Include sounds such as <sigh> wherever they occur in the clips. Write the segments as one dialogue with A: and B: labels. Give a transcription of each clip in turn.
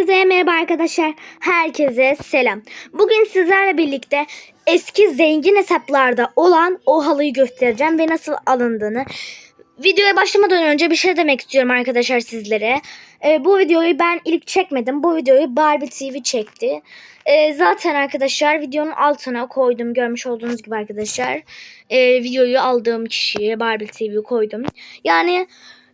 A: Herkese merhaba arkadaşlar. Herkese selam. Bugün sizlerle birlikte eski zengin hesaplarda olan o halıyı göstereceğim ve nasıl alındığını. Videoya başlamadan önce bir şey demek istiyorum arkadaşlar sizlere. Ee, bu videoyu ben ilk çekmedim. Bu videoyu Barbie TV çekti. Ee, zaten arkadaşlar videonun altına koydum. Görmüş olduğunuz gibi arkadaşlar. Ee, videoyu aldığım kişiye Barbie TV koydum. Yani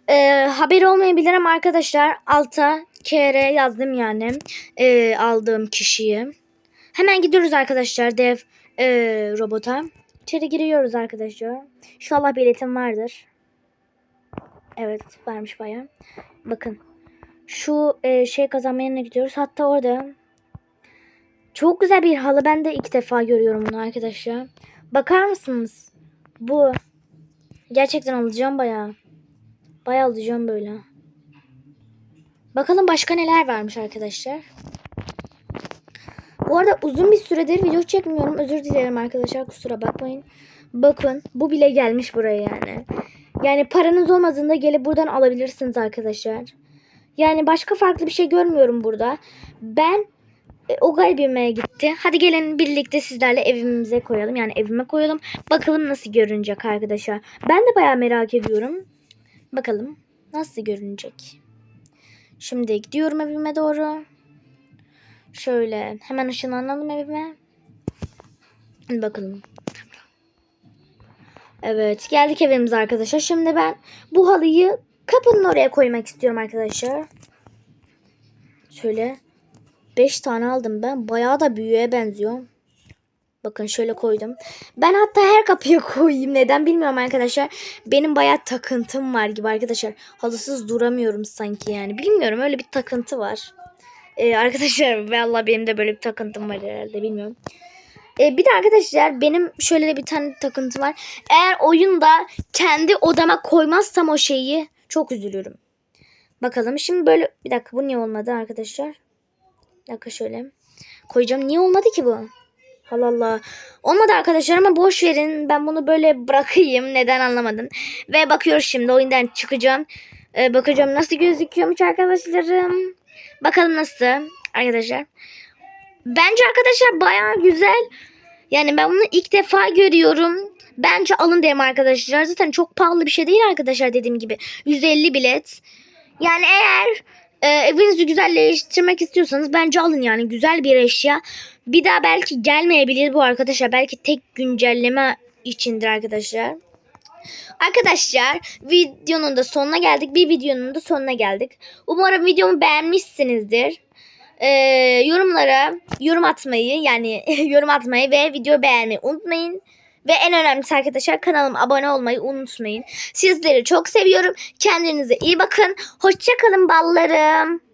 A: e, haberi olmayabilir ama arkadaşlar alta KR yazdım yani e, aldığım kişiyi. Hemen gidiyoruz arkadaşlar dev e, robota. İçeri giriyoruz arkadaşlar. İnşallah biletim vardır. Evet varmış baya. Bakın şu e, şey kazanma gidiyoruz. Hatta orada çok güzel bir halı. Ben de ilk defa görüyorum bunu arkadaşlar. Bakar mısınız? Bu. Gerçekten alacağım bayağı. Bayağı alacağım böyle. Bakalım başka neler varmış arkadaşlar. Bu arada uzun bir süredir video çekmiyorum. Özür dilerim arkadaşlar kusura bakmayın. Bakın bu bile gelmiş buraya yani. Yani paranız olmadığında gelip buradan alabilirsiniz arkadaşlar. Yani başka farklı bir şey görmüyorum burada. Ben e, o galibime gitti. Hadi gelin birlikte sizlerle evimize koyalım. Yani evime koyalım. Bakalım nasıl görünecek arkadaşlar. Ben de bayağı merak ediyorum. Bakalım nasıl görünecek. Şimdi gidiyorum evime doğru. Şöyle hemen ışınlanalım evime. Bakalım. Evet geldik evimize arkadaşlar. Şimdi ben bu halıyı kapının oraya koymak istiyorum arkadaşlar. Şöyle 5 tane aldım ben. Bayağı da büyüğe benziyor. Bakın şöyle koydum. Ben hatta her kapıya <laughs> koyayım. Neden bilmiyorum arkadaşlar. Benim bayağı takıntım var gibi arkadaşlar. Halısız duramıyorum sanki yani. Bilmiyorum öyle bir takıntı var. Ee, <laughs> arkadaşlar vallahi benim de böyle bir takıntım var herhalde bilmiyorum. Ee, bir de arkadaşlar benim şöyle de bir tane takıntı var. Eğer oyunda kendi odama koymazsam o şeyi çok üzülürüm. Bakalım şimdi böyle bir dakika bu niye olmadı arkadaşlar? Bir dakika şöyle. Koyacağım. Niye olmadı ki bu? Allah Allah. Olmadı arkadaşlar ama boş verin. Ben bunu böyle bırakayım. Neden anlamadım. Ve bakıyoruz şimdi oyundan çıkacağım. Ee, bakacağım nasıl gözüküyormuş arkadaşlarım. Bakalım nasıl arkadaşlar. Bence arkadaşlar baya güzel. Yani ben bunu ilk defa görüyorum. Bence alın derim arkadaşlar. Zaten çok pahalı bir şey değil arkadaşlar dediğim gibi. 150 bilet. Yani eğer e, evinizi güzelleştirmek istiyorsanız bence alın yani güzel bir eşya. Bir daha belki gelmeyebilir bu arkadaşlar. Belki tek güncelleme içindir arkadaşlar. Arkadaşlar videonun da sonuna geldik. Bir videonun da sonuna geldik. Umarım videomu beğenmişsinizdir. Ee, yorumlara yorum atmayı yani <laughs> yorum atmayı ve video beğenmeyi unutmayın. Ve en önemlisi arkadaşlar kanalıma abone olmayı unutmayın. Sizleri çok seviyorum. Kendinize iyi bakın. Hoşçakalın ballarım.